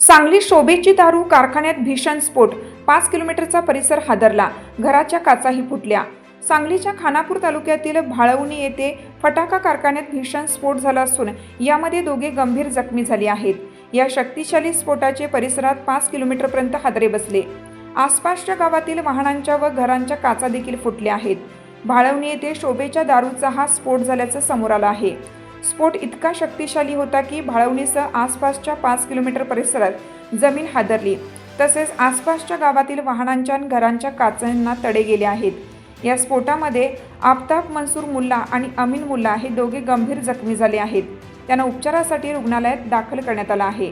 सांगली शोभेची दारू कारखान्यात भीषण स्फोट. पाच किलोमीटरचा परिसर हादरला. घराच्या काचाही फुटल्या. सांगलीच्या खानापूर तालुक्यातील भाळवणी येथे फटाका कारखान्यात भीषण स्फोट झाला असून यामध्ये दोघे गंभीर जखमी झाले आहेत. या शक्तिशाली स्फोटाचे परिसरात पाच किलोमीटरपर्यंत हादरे बसले. आसपासच्या गावातील वाहनांच्या व घरांच्या काचा देखील फुटल्या आहेत. भाळवणी येथे शोभेच्या दारूचा हा स्फोट झाल्याचं समोर आलं आहे. स्फोट इतका शक्तिशाली होता की भाळवणीसह आसपासच्या पाच किलोमीटर परिसरात जमीन हादरली. तसेच आसपासच्या गावातील वाहनांच्या आणि घरांच्या काचांना तडे गेले आहेत. या स्फोटामध्ये आफताब मनसूर मुल्ला आणि अमीन मुल्ला हे दोघे गंभीर जखमी झाले आहेत. त्यांना उपचारासाठी रुग्णालयात दाखल करण्यात आला आहे.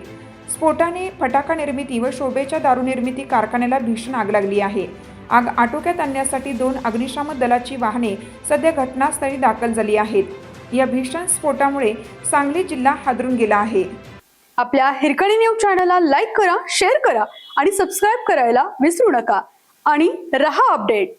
स्फोटाने फटाका निर्मिती व शोभेच्या दारू निर्मिती कारखान्याला भीषण आग लागली आहे. आग आटोक्यात आणण्यासाठी दोन अग्निशामक दलाची वाहने सध्या घटनास्थळी दाखल झाली आहेत. या भीषण स्फोटामुळे सांगली जिल्हा हादरून गेला आहे. आपल्या हिरकणी न्यूज चॅनलला लाईक करा शेअर करा आणि सबस्क्राईब करायला विसरू नका. आणि रहा अपडेट.